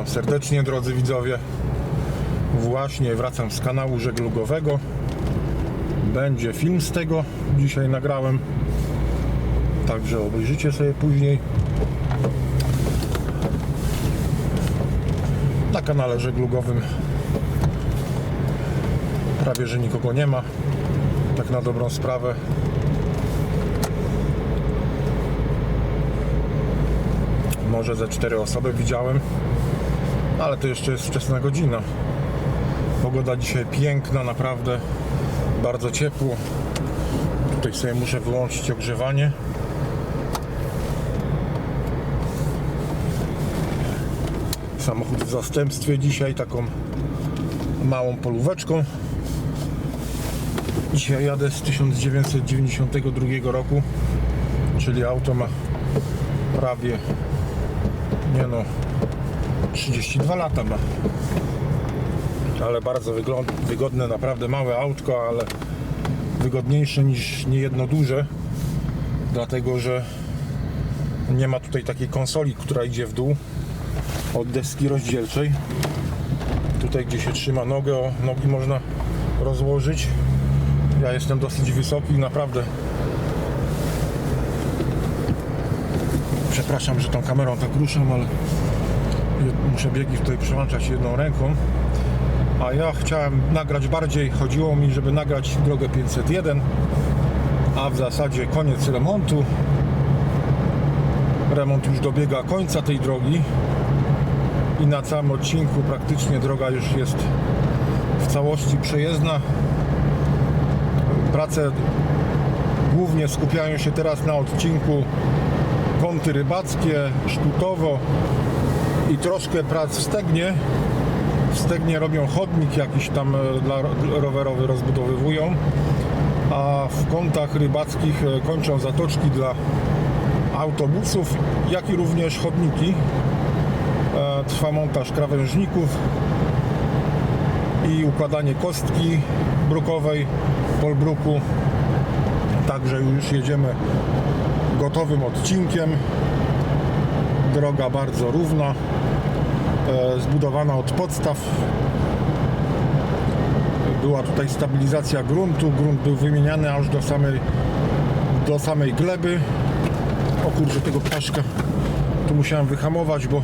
Witam serdecznie drodzy widzowie. Właśnie wracam z kanału żeglugowego. Będzie film z tego. Dzisiaj nagrałem. Także obejrzycie sobie później. Na kanale żeglugowym prawie że nikogo nie ma. Tak na dobrą sprawę. Może ze cztery osoby widziałem, ale to jeszcze jest wczesna godzina. Pogoda dzisiaj piękna, naprawdę bardzo ciepło. Tutaj sobie muszę wyłączyć ogrzewanie. Samochód w zastępstwie dzisiaj taką małą polóweczką. Dzisiaj jadę z 1992 roku, czyli auto ma prawie nie no 32 lata ma. Ale bardzo wygodne naprawdę małe autko ale wygodniejsze niż niejedno duże. Dlatego że nie ma tutaj takiej konsoli która idzie w dół od deski rozdzielczej. Tutaj gdzie się trzyma nogę o nogi można rozłożyć. Ja jestem dosyć wysoki naprawdę. Przepraszam, że tą kamerą tak ruszam, ale muszę biegi tutaj przełączać jedną ręką. A ja chciałem nagrać bardziej, chodziło mi, żeby nagrać drogę 501, a w zasadzie koniec remontu. Remont już dobiega końca tej drogi i na całym odcinku praktycznie droga już jest w całości przejezdna. Prace głównie skupiają się teraz na odcinku kąty rybackie, sztutowo i troszkę prac w Stegnie. W Stegnie robią chodnik jakiś tam e, dla ro- rowerowy rozbudowywują, a w kątach rybackich e, kończą zatoczki dla autobusów, jak i również chodniki. E, Trwa montaż krawężników i układanie kostki brukowej, polbruku. Także już jedziemy gotowym odcinkiem. Droga bardzo równa, zbudowana od podstaw. Była tutaj stabilizacja gruntu. Grunt był wymieniany aż do samej, do samej gleby. O kurczę, tego ptaszka tu musiałem wyhamować, bo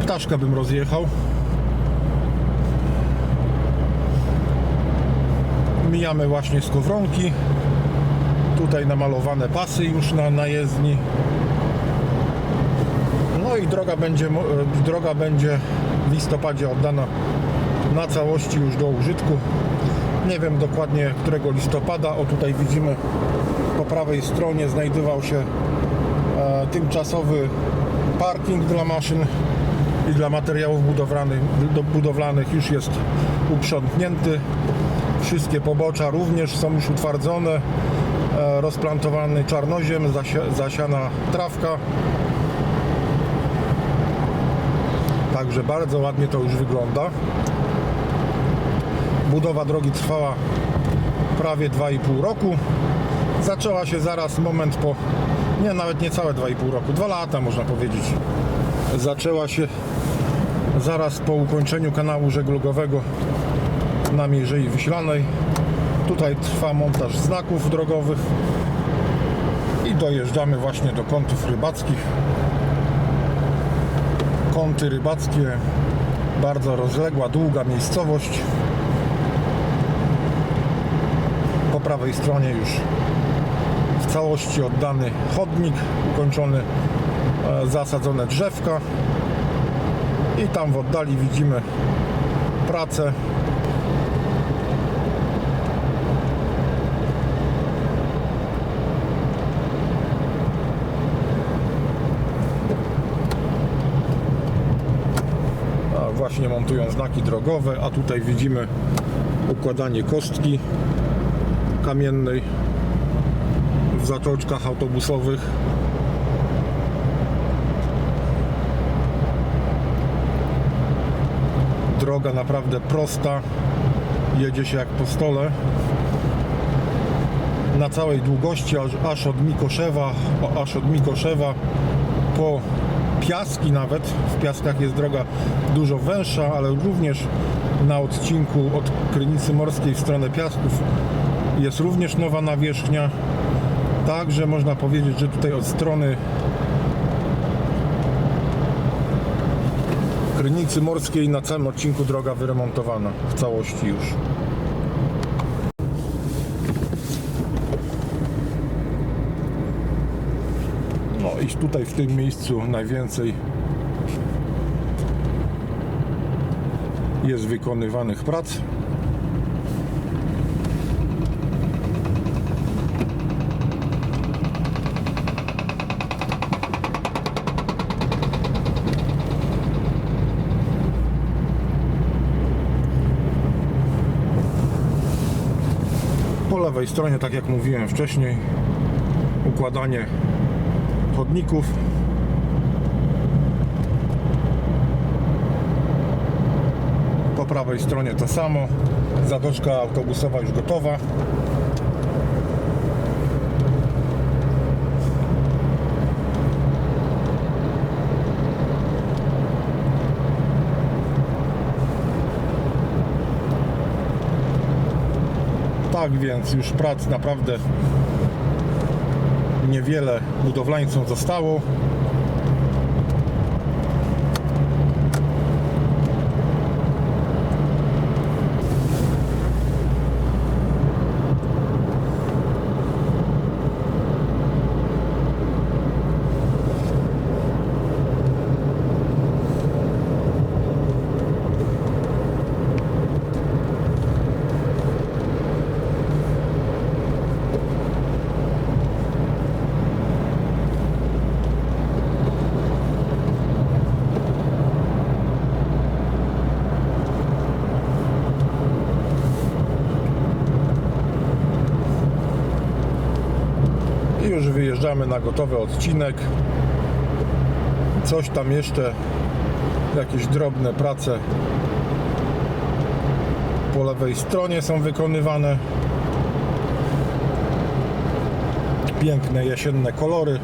ptaszka bym rozjechał. Mijamy właśnie skowronki tutaj namalowane pasy już na, na jezdni. No i droga będzie, e, droga będzie w listopadzie oddana na całości już do użytku. Nie wiem dokładnie którego listopada. O tutaj widzimy po prawej stronie znajdował się e, tymczasowy parking dla maszyn i dla materiałów budowlanych, do- budowlanych już jest uprzątnięty. Wszystkie pobocza również są już utwardzone e, rozplantowany czarnoziem, zasia- zasiana trawka. Także bardzo ładnie to już wygląda. Budowa drogi trwała prawie 2,5 roku. Zaczęła się zaraz moment po, nie nawet nie całe 2,5 roku, 2 lata można powiedzieć. Zaczęła się zaraz po ukończeniu kanału żeglugowego na Mierzei Wiślanej. Tutaj trwa montaż znaków drogowych i dojeżdżamy właśnie do kątów rybackich. Kąty rybackie, bardzo rozległa, długa miejscowość. Po prawej stronie już w całości oddany chodnik, ukończony, e, zasadzone drzewka. I tam w oddali widzimy pracę A właśnie montują znaki drogowe, a tutaj widzimy układanie kostki kamiennej w zatoczkach autobusowych. Droga naprawdę prosta, jedzie się jak po stole. Na całej długości, aż, aż od Mikoszewa, aż od Mikoszewa po piaski nawet. W piaskach jest droga dużo węższa, ale również na odcinku od Krynicy Morskiej w stronę Piasków jest również nowa nawierzchnia. Także można powiedzieć, że tutaj od strony Krynicy Morskiej na całym odcinku droga wyremontowana w całości już. Tutaj w tym miejscu najwięcej jest wykonywanych prac. Po lewej stronie, tak jak mówiłem wcześniej, układanie chodników. Po prawej stronie to samo. Zatoczka autobusowa już gotowa. Tak więc już prac naprawdę niewiele budowlańcom zostało. I już wyjeżdżamy na gotowy odcinek. Coś tam jeszcze, jakieś drobne prace po lewej stronie są wykonywane. Piękne jesienne kolory.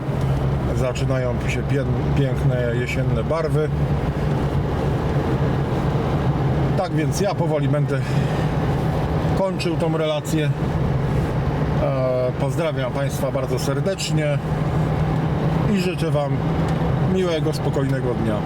Zaczynają się piękne jesienne barwy. Tak więc ja powoli będę kończył tą relację. E, Pozdrawiam Państwa bardzo serdecznie i życzę Wam miłego, spokojnego dnia.